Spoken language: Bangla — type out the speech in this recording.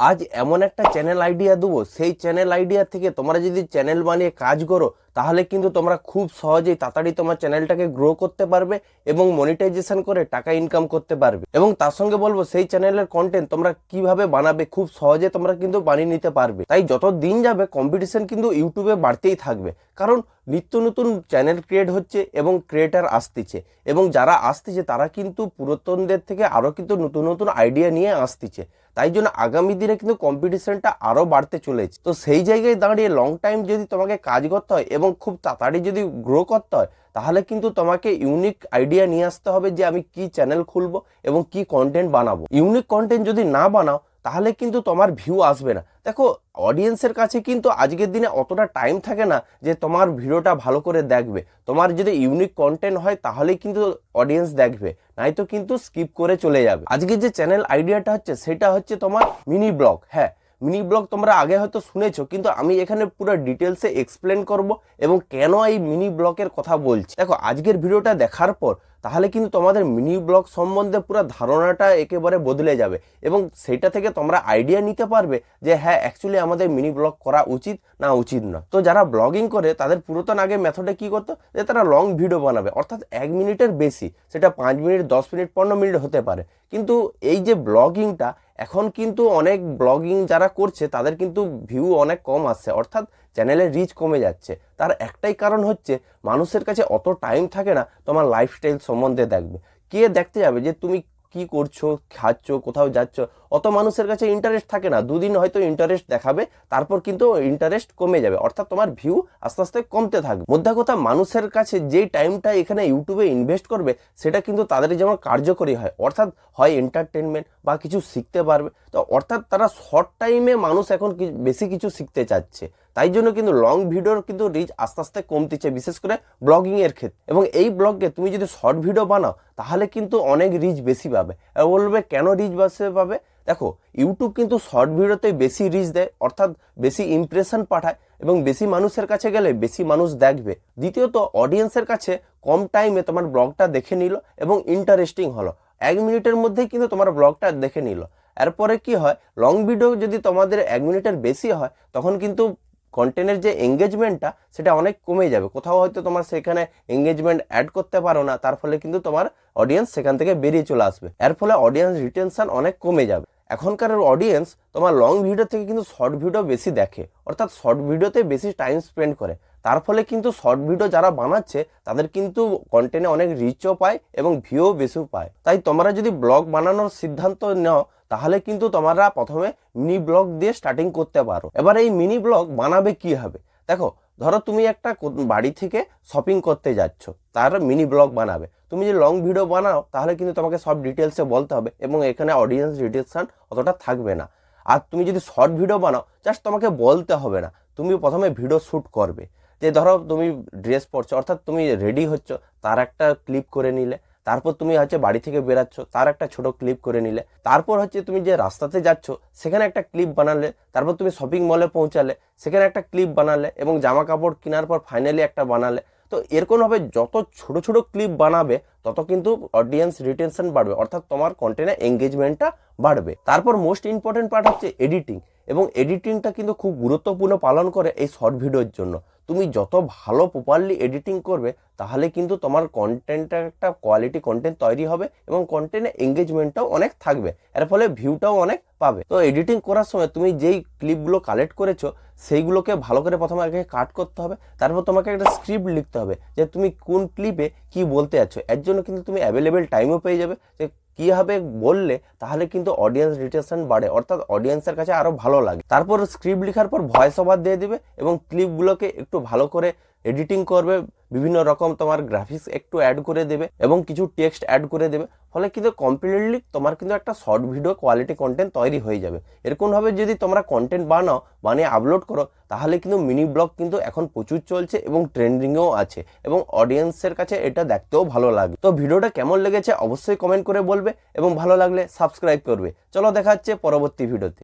আজ এমন একটা চ্যানেল আইডিয়া দেবো, সেই চ্যানেল আইডিয়া থেকে তোমরা যদি চ্যানেল বানিয়ে কাজ করো তাহলে কিন্তু তোমরা খুব সহজেই তাড়াতাড়ি তোমার চ্যানেলটাকে গ্রো করতে পারবে এবং মনিটাইজেশন করে টাকা ইনকাম করতে পারবে। এবং তার সঙ্গে বলব, সেই চ্যানেলের কন্টেন্ট তোমরা কীভাবে বানাবে, খুব সহজে তোমরা কিন্তু বানিয়ে নিতে পারবে। তাই যত দিন যাবে কম্পিটিশন কিন্তু ইউটিউবে বাড়তেই থাকবে। কারণ নিত্য নতুন চ্যানেল ক্রিয়েট হচ্ছে এবং ক্রিয়েটার আসতেছে। এবং যারা আসতেছে, তারা কিন্তু পুরাতনদের থেকে আরও কিন্তু নতুন নতুন আইডিয়া নিয়ে আসতেছে। তাই জন্য আগামী দিনে কিন্তু কম্পিটিশনটা আরও বাড়তে চলেছে। তো সেই জায়গায় দাঁড়িয়ে লং টাইম যদি তোমাকে কাজ করতে হয় এবং খুব তাড়াতাড়ি যদি গ্রো করতে হয়, তাহলে কিন্তু তোমাকে ইউনিক আইডিয়া নিয়ে আসতে হবে যে আমি কি চ্যানেল খুলবো এবং কি কন্টেন্ট বানাবো। ইউনিক কন্টেন্ট যদি না বানাও, তাহলে কিন্তু তোমার ভিউ আসবে না। দেখো অডিয়েন্সের কাছে কিন্তু আজকের দিনে অতটা টাইম থাকে না যে তোমার ভিডিওটা ভালো করে দেখবে। তোমার যদি ইউনিক কন্টেন্ট হয়, তাহলেই কিন্তু অডিয়েন্স দেখবে। নয়তো কিন্তু স্কিপ করে চলে যাবে। আজকে যে চ্যানেল আইডিয়াটা হচ্ছে, সেটা হচ্ছে তোমার মিনি ব্লগ হ্যাঁ মিনি ব্লগ তোমরা আগে হয়তো শুনেছ, কিন্তু আমি এখানে পুরো ডিটেলসে এক্সপ্লেন করব এবং কেন এই মিনি ব্লকের কথা বলছি। দেখো, আজকের ভিডিওটা দেখার পর তাহলে কিন্তু তোমাদের মিনি ব্লগ সম্বন্ধে পুরো ধারণাটা একেবারে বদলে যাবে এবং সেটা থেকে তোমরা আইডিয়া নিতে পারবে যে হ্যাঁ অ্যাকচুয়ালি আমাদের মিনি ব্লগ করা উচিত না উচিত না। তো যারা ব্লগিং করে, তাদের পুরাতন আগে মেথডে কি করতো? যে তারা লং ভিডিও বানাবে। অর্থাৎ এক মিনিটের বেশি, সেটা পাঁচ মিনিট, দশ মিনিট, পনেরো মিনিট হতে পারে। কিন্তু এই যে ব্লগিংটা এখন কিন্তু অনেক ব্লগিং যারা করছে, তাদের কিন্তু ভিউ অনেক কম আসছে। অর্থাৎ চ্যানেলের রিচ কমে যাচ্ছে। তার একটাই কারণ হচ্ছে, মানুষের কাছে অত টাইম থাকে না, তোমার লাইফস্টাইল সম্বন্ধে দেখবে। কে দেখতে যাবে যে তুমি কি করছ, খাচ্ছ, কোথাও যাচ্ছ? অত মানুষের কাছে ইন্টারেস্ট থাকে না। দুদিন হয়তো ইন্টারেস্ট দেখাবে, তারপর কিন্তু ইন্টারেস্ট কমে যাবে। অর্থাৎ তোমার ভিউ আস্তে আস্তে কমতে থাকবে। মধ্যে কথা, মানুষের কাছে যেই টাইমটা এখানে ইউটিউবে ইনভেস্ট করবে, সেটা কিন্তু তাদের যেমন কার্যকরী হয়। অর্থাৎ হয় এন্টারটেনমেন্ট বা কিছু শিখতে পারবে। তো অর্থাৎ তারা শর্ট টাইমে মানুষ এখন বেশি কিছু শিখতে চাচ্ছে। তাই জন্য কিন্তু লং ভিডিওর কিন্তু রিচ আস্তে আস্তে কমতেছে, বিশেষ করে ব্লগিং এর ক্ষেত্রে। এবং এই ব্লগে তুমি যদি শর্ট ভিডিও বানাও, তাহলে কিন্তু অনেক রিচ বেশি পাবে। বলবে, কেন রিচ বেশি পাবে? দেখো ইউটিউব কিন্তু শর্ট ভিডিওতে বেশি রিচ দেয়, অর্থাৎ বেশি ইমপ্রেশন পাঠায় এবং বেশি মানুষের কাছে গেলে বেশি মানুষ দেখবে। দ্বিতীয়ত অডিয়েন্সের কাছে কম টাইমে তোমার ব্লগটা দেখে নিল এবং ইন্টারেস্টিং হলো। এক মিনিটের মধ্যেই কিন্তু তোমার ব্লগটা দেখে নিল। এরপরে কি হয় লং ভিডিও যদি তোমাদের এক মিনিটের বেশি হয়, তখন কিন্তু কন্টেন্টের যে এঙ্গেজমেন্টটা সেটা অনেক কমে যাবে। কোথাও হয়তো তোমার সেখানে এঙ্গেজমেন্ট অ্যাড করতে পারো না, তার ফলে কিন্তু তোমার অডিয়েন্স সেখান থেকে বেরিয়ে চলে আসবে। এর ফলে অডিয়েন্স রিটেনশন অনেক কমে যাবে। এখনকার অডিয়েন্স তোমার লং ভিডিও থেকে কিন্তু শর্ট ভিডিও বেশি দেখে, অর্থাৎ শর্ট ভিডিওতে বেশি টাইম স্পেন্ড করে। তার ফলে কিন্তু শর্ট ভিডিও যারা বানাচ্ছে, তাদের কিন্তু কন্টেন্টে অনেক রিচও পায় এবং ভিউ বেশিও পায়। তাই তোমরা যদি ব্লগ বানানোর সিদ্ধান্ত নাও, তাহলে কিন্তু তোমরা প্রথমে মিনি ব্লগ দিয়ে স্টার্টিং করতে পারো। এবার এই মিনি ব্লগ বানাবে কি হবে? দেখো, ধরো তুমি একটা বাড়ি থেকে শপিং করতে যাচ্ছ, তার মিনি ব্লগ বানাবে। তুমি যদি লং ভিডিও বানাও, তাহলে কিন্তু তোমাকে সব ডিটেলসে বলতে হবে এবং এখানে অডিয়েন্স রিটেনশন অতটা থাকবে না। আর তুমি যদি শর্ট ভিডিও বানাও জাস্ট তোমাকে বলতে হবে না, তুমি প্রথমে ভিডিও শ্যুট করবে। যে ধরো তুমি ড্রেস পরছো, অর্থাৎ তুমি রেডি হচ্ছ, তার একটা ক্লিপ করে নিলে, তারপর তুমি হচ্ছে বাড়ি থেকে বেরাচ্ছ, তার একটা ছোট ক্লিপ করে নিলে, তারপর হচ্ছে তুমি যে রাস্তাতে যাচ্ছ, সেখানে একটা ক্লিপ বানালে, তারপর তুমি শপিং মলে পৌঁছালে, সেখানে একটা ক্লিপ বানালে এবং জামা কাপড় কেনার পর ফাইনালি একটা বানালে। তো এরকমভাবে যত ছোট ছোট ক্লিপ বানাবে, তত কিন্তু অডিয়েন্স রিটেনশন বাড়বে, অর্থাৎ তোমার কন্টেন্টে এঙ্গেজমেন্টটা বাড়বে। তারপর মোস্ট ইম্পর্টেন্ট পার্ট হচ্ছে এডিটিং এবং এডিটিংটা কিন্তু খুব গুরুত্বপূর্ণ পালন করে এই শর্ট ভিডিওর জন্য। তুমি যত ভালো প্রপারলি এডিটিং করবে, তাহলে কিন্তু তোমার কন্টেন্টটা একটা কোয়ালিটি কন্টেন্ট তৈরি হবে এবং কন্টেন্টে এঙ্গেজমেন্টটাও অনেক থাকবে। এর ফলে ভিউটাও অনেক পাবে। তো এডিটিং করার সময় তুমি যেই ক্লিপগুলো কালেক্ট করেছ, সেইগুলোকে ভালো করে প্রথমে আগে কাট করতে হবে, তারপর তোমাকে একটা স্ক্রিপ্ট লিখতে হবে যে তুমি কোন ক্লিপে কি বলতে যাচ্ছ। এর জন্য কিন্তু তুমি অ্যাভেলেবেল টাইমও পেয়ে যাবে। যে কীভাবে বললে তাহলে কিন্তু অডিয়েন্স রিটেনশন বাড়ে। অর্থাৎ অডিয়েন্সের কাছে আরও ভালো লাগে। তারপর স্ক্রিপ্ট লেখার পর ভয়েস ওভার দিয়ে দিবে এবং ক্লিপগুলোকে একটু ভালো করে এডিটিং করবে, বিভিন্ন রকম তোমার গ্রাফিক্স একটু অ্যাড করে দেবে এবং কিছু টেক্সট অ্যাড করে দেবে। ফলে কিন্তু কমপ্লিটলি তোমার কিন্তু একটা শর্ট ভিডিও কোয়ালিটি কন্টেন্ট তৈরি হয়ে যাবে। এরকমভাবে যদি তোমরা কন্টেন্ট বানাও, বানিয়ে আপলোড করো, তাহলে কিন্তু মিনি ব্লগ কিন্তু এখন প্রচুর চলছে এবং ট্রেন্ডিংয়েও আছে এবং অডিয়েন্সের কাছে এটা দেখতেও ভালো লাগে। তো ভিডিওটা কেমন লেগেছে অবশ্যই কমেন্ট করে বলবে এবং ভালো লাগলে সাবস্ক্রাইব করবে। চলো দেখা হচ্ছে পরবর্তী ভিডিওতে